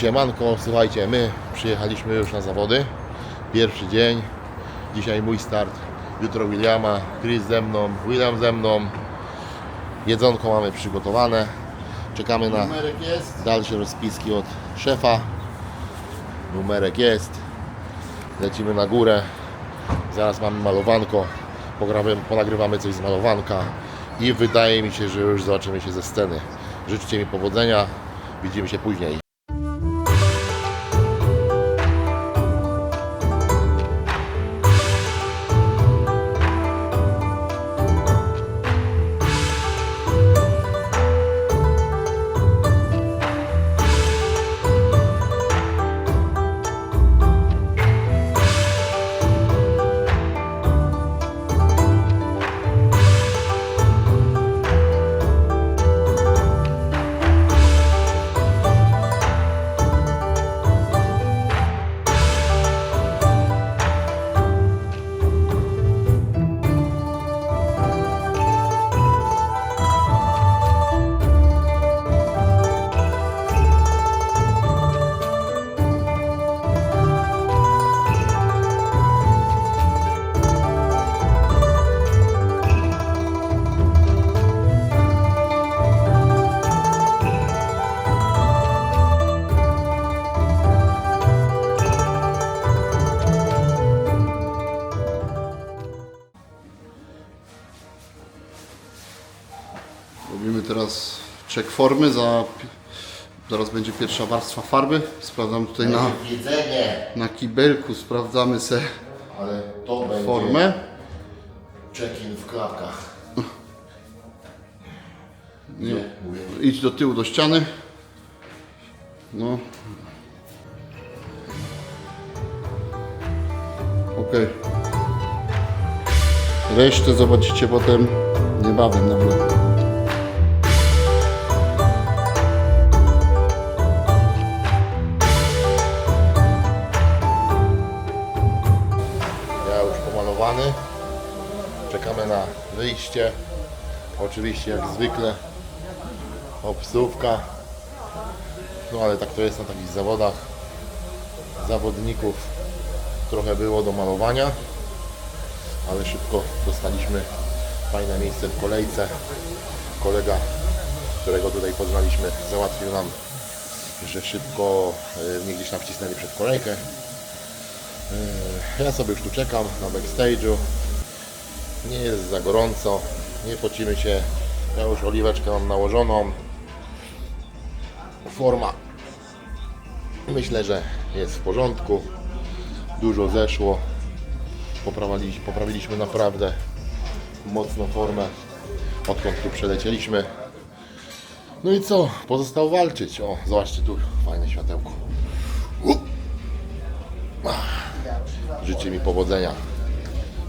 Siemanko, słuchajcie, my przyjechaliśmy już na zawody. Pierwszy dzień. Dzisiaj mój start, jutro Williama, Chris ze mną, William ze mną. Jedzonko mamy przygotowane. Czekamy na Numerek jest. dalsze rozpiski od szefa. Numerek jest. Lecimy na górę. Zaraz mamy malowanko. Pogramy, ponagrywamy coś z malowanka. I wydaje mi się, że już zobaczymy się ze sceny. Życzcie mi powodzenia. Widzimy się później. Teraz check formy. Za, zaraz będzie pierwsza warstwa farby. Sprawdzam tutaj na, Jedzenie, na kibelku, sprawdzamy se ale to będzie formę. check-in w klapkach. Nie. Idź do tyłu do ściany. No. Ok. Resztę zobaczycie potem niebawem na vlogu. Czekamy na wyjście. Oczywiście jak zwykle obsówka. No ale tak to jest na takich zawodach. Zawodników trochę było do malowania, ale szybko dostaliśmy fajne miejsce w kolejce. Kolega, którego tutaj poznaliśmy, załatwił nam, że szybko e, mnie gdzieś tam wcisnęli przed kolejkę. Ja sobie już tu czekam na backstage'u. Nie jest za gorąco, nie pocimy się. Ja już oliweczkę mam nałożoną. Forma myślę, że jest w porządku. Dużo zeszło. Poprawiliśmy, poprawiliśmy naprawdę mocno formę, odkąd tu przelecieliśmy. No i co? Pozostało walczyć. O, zobaczcie tu, fajne światełko. Życzę mi powodzenia.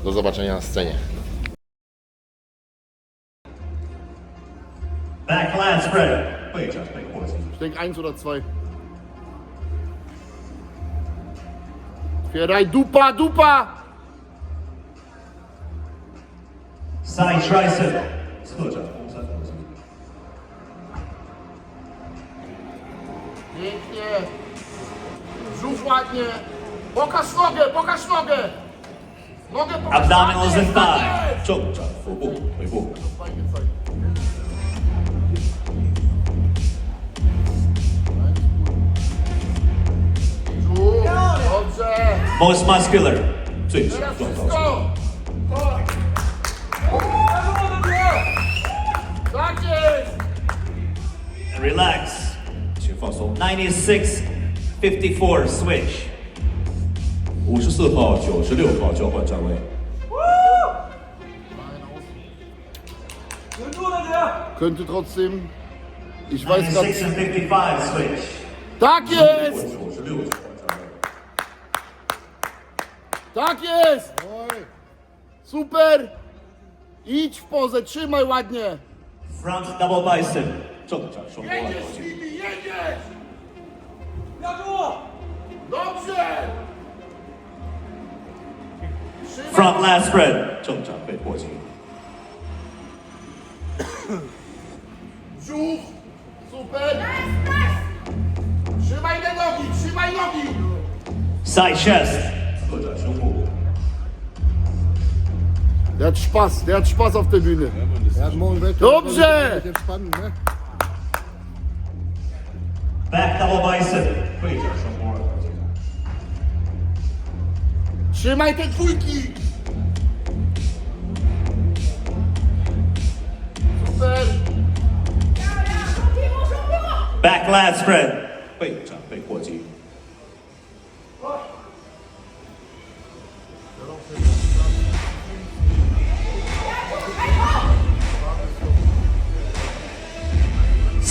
Do zobaczenia na scenie. Ich denke eins oder zwei. Otwieraj dupa, dupa! Side tricep. Skoczę. Pięknie. Brzuch ładnie. Pokaż nogę, pokaż nogę. Nogę pokaż. Abdominals and thigh. Choke, choke. Fajnie, fajnie. Most muscular，最强 Teraz 状态。 wszystko. Chodź. Tak jest. And relax，请放松。Ninety-six fifty-four switch。五十四号、九十六号交换站位。 Könnte trotzdem. Ich weiß gerade. Ninety-six Tak jest! Super! Idź w pozę, trzymaj ładnie! Front double bicep. Co to trzeba? Szło- Jedziesz, Bibi, jedziesz! Dobrze! Front last spread. Co to trzeba? Wej. Brzuch! Super! Trzymaj te nogi, trzymaj nogi! Side chest. Der hat Spaß, der hat Spaß auf der Bühne. Dobrze! Back double bicep. Trzymaj te dwójki! Super! Back lat spread. Wait.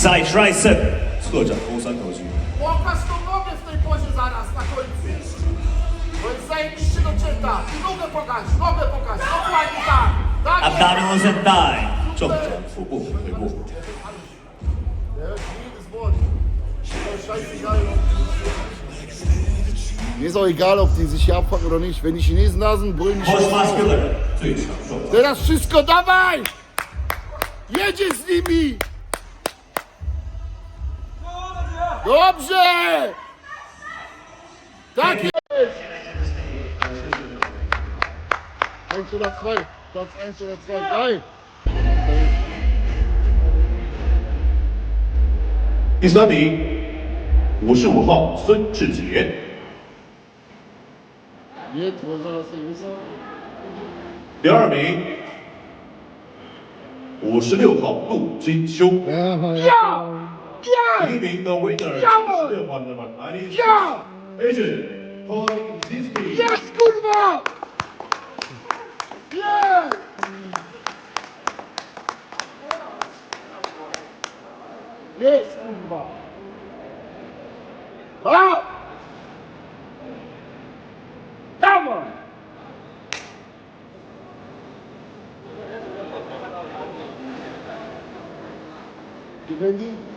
Side right step. Skocza, kołsan chodzi. Tą nogę w tej pozie zaraz na końcu. Bo jest zajebiście docięta. I nogę pokaż, nogę pokaż. Dokładnie tak. tak Abdominals fu, fu, bu. Mir ist auch egal, ob die sich hier abpacken oder nicht. Wenn die Chinesen da sind, brüllen die Chinesen. Das ist Wszystko, dawaj! Jedziesz z nimi! Dobrze! Tak jest! Eins oder zwei. Platz eins oder zwei. Drei. 第三名，五十五号孙志杰。第二名，五十六号陆金修。Yeah. Leaving the winner yeah. still won the one. And it's yeah. Asian for this team. Yes, Kurva! Yeah! Yes, Kurva! Up! Down! Divendi?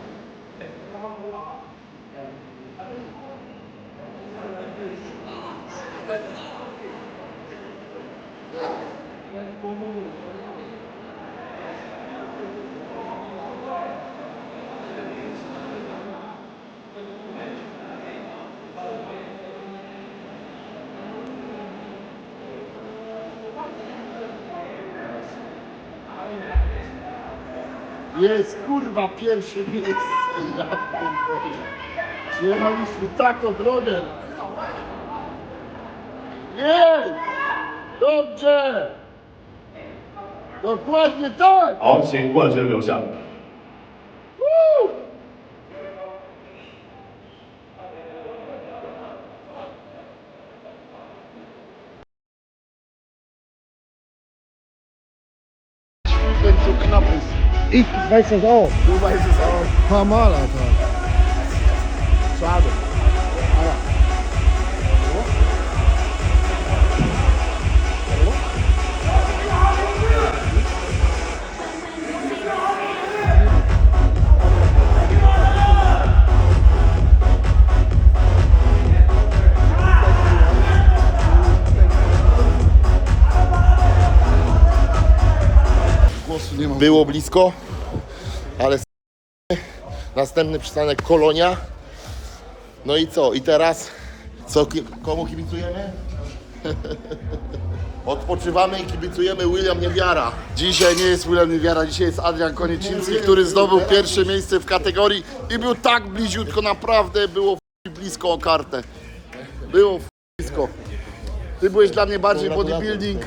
Jest kurwa pierwsze miejsce. Ja pierdolę. Przyjechaliśmy taką drogę. Jest! Dobrze! Dokładnie tak! 好，请冠军留下。 Woo! Wenn es so knapp ist. Ich weiß das auch. Du weißt es auch. Ein paar Mal, Alter. Schade. Ma. Było blisko, ale następny przystanek Kolonia. No i co? I teraz co? Komu kibicujemy? Odpoczywamy i kibicujemy William Niewiara. Dzisiaj nie jest William Niewiara, dzisiaj jest Adrian Konieczynski, który zdobył pierwsze miejsce w kategorii i był tak bliziutko, naprawdę było blisko o kartę. Było blisko. Ty byłeś dla mnie bardziej bodybuilding,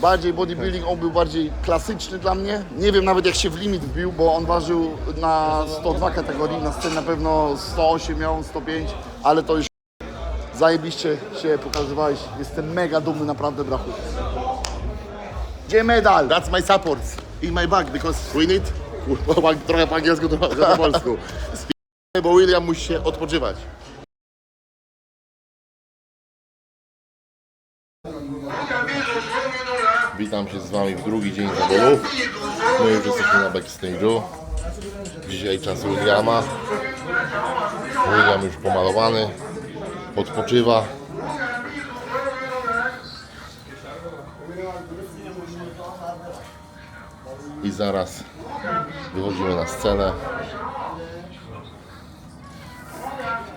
bardziej bodybuilding, on był bardziej klasyczny dla mnie. Nie wiem nawet jak się w limit wbił, bo on ważył na 102 kategorii, na scenie na pewno 108 miał, 105, ale to już zajebiście się pokazywałeś. Jestem mega dumny naprawdę, brachu. Gdzie medal? That's my support in my bag because we need kurwa, trochę po angielsku, trochę po polsku. Bo William musi się odpoczywać. Witam się z Wami w drugi dzień zawodów. My już jesteśmy na backstage'u. Dzisiaj czas Williama. William już pomalowany. Odpoczywa. I zaraz wychodzimy na scenę.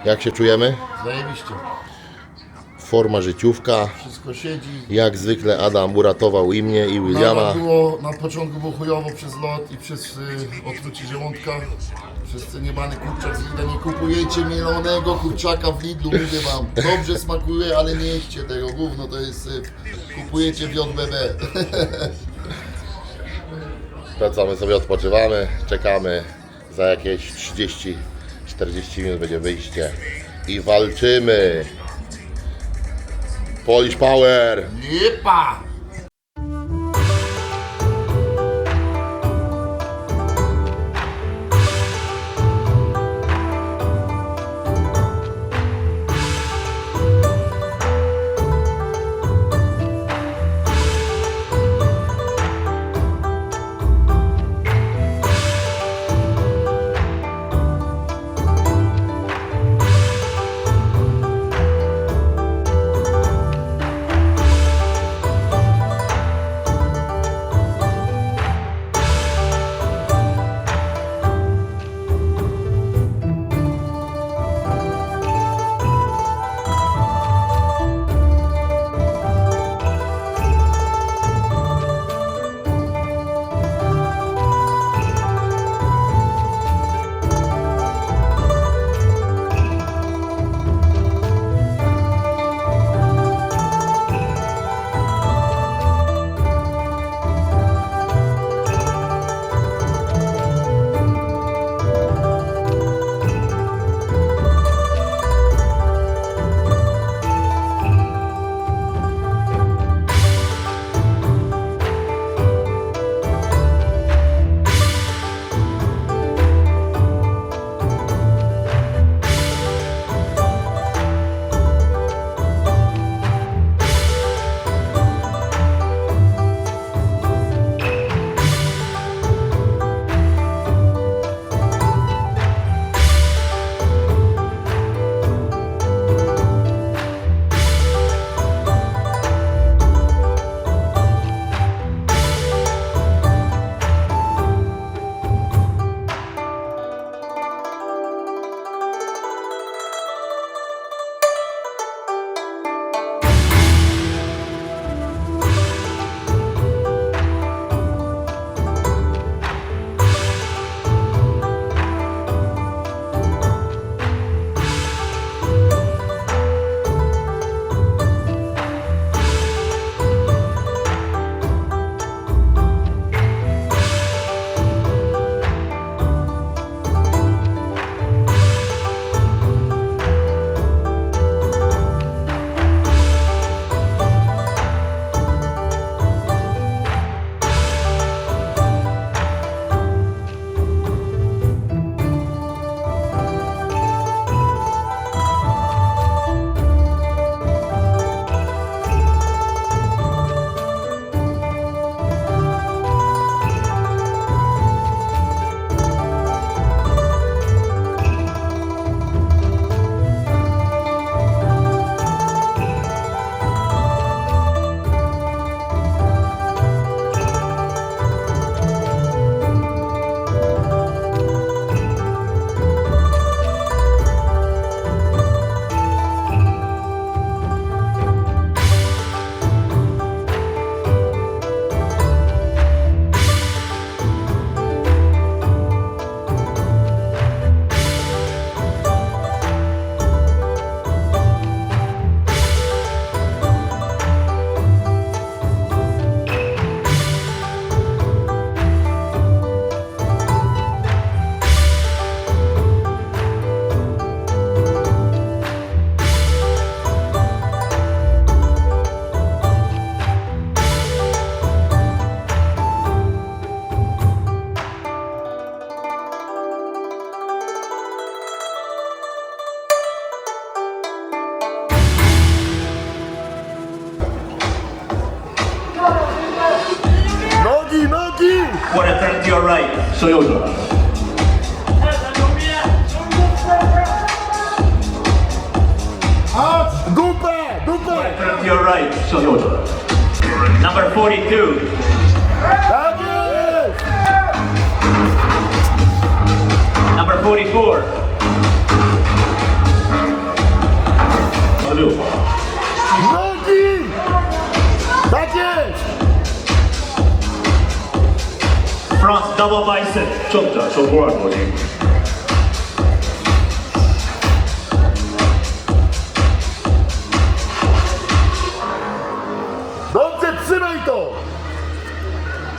Jak się czujemy? Zajebiście. Forma życiówka. Wszystko siedzi. Jak zwykle Adam uratował i mnie, i Williama. Nawet było, na początku było chujowo przez lot i przez y, otrucie żołądka. Przez ten niebany kurczak z Lidla. Nie kupujecie mielonego kurczaka w Lidlu, mówię wam. Dobrze smakuje, ale nie jedźcie tego. Gówno to jest syf. Kupujecie w JBB. Wracamy sobie, odpoczywamy, czekamy. Za jakieś 30-40 minut będzie wyjście. I walczymy. Polish Power! Lipa! you're right. So you're You're right. So you're right. Number 42. Number 44. double bicep ちょっと小5は50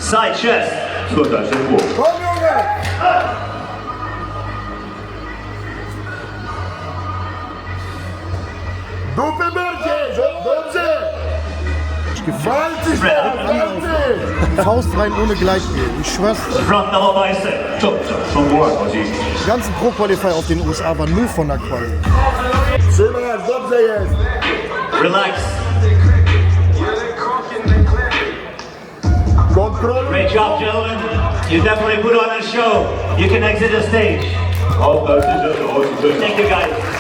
Side chest. 错的，深呼。Faust rein ohne Gleichgewicht. Ich schwör's. Die ganzen Pro-Qualifier auf den USA waren Müll von der Quali. Relax. Great job, gentlemen. You definitely put on a show. You can exit the stage. Thank you, guys.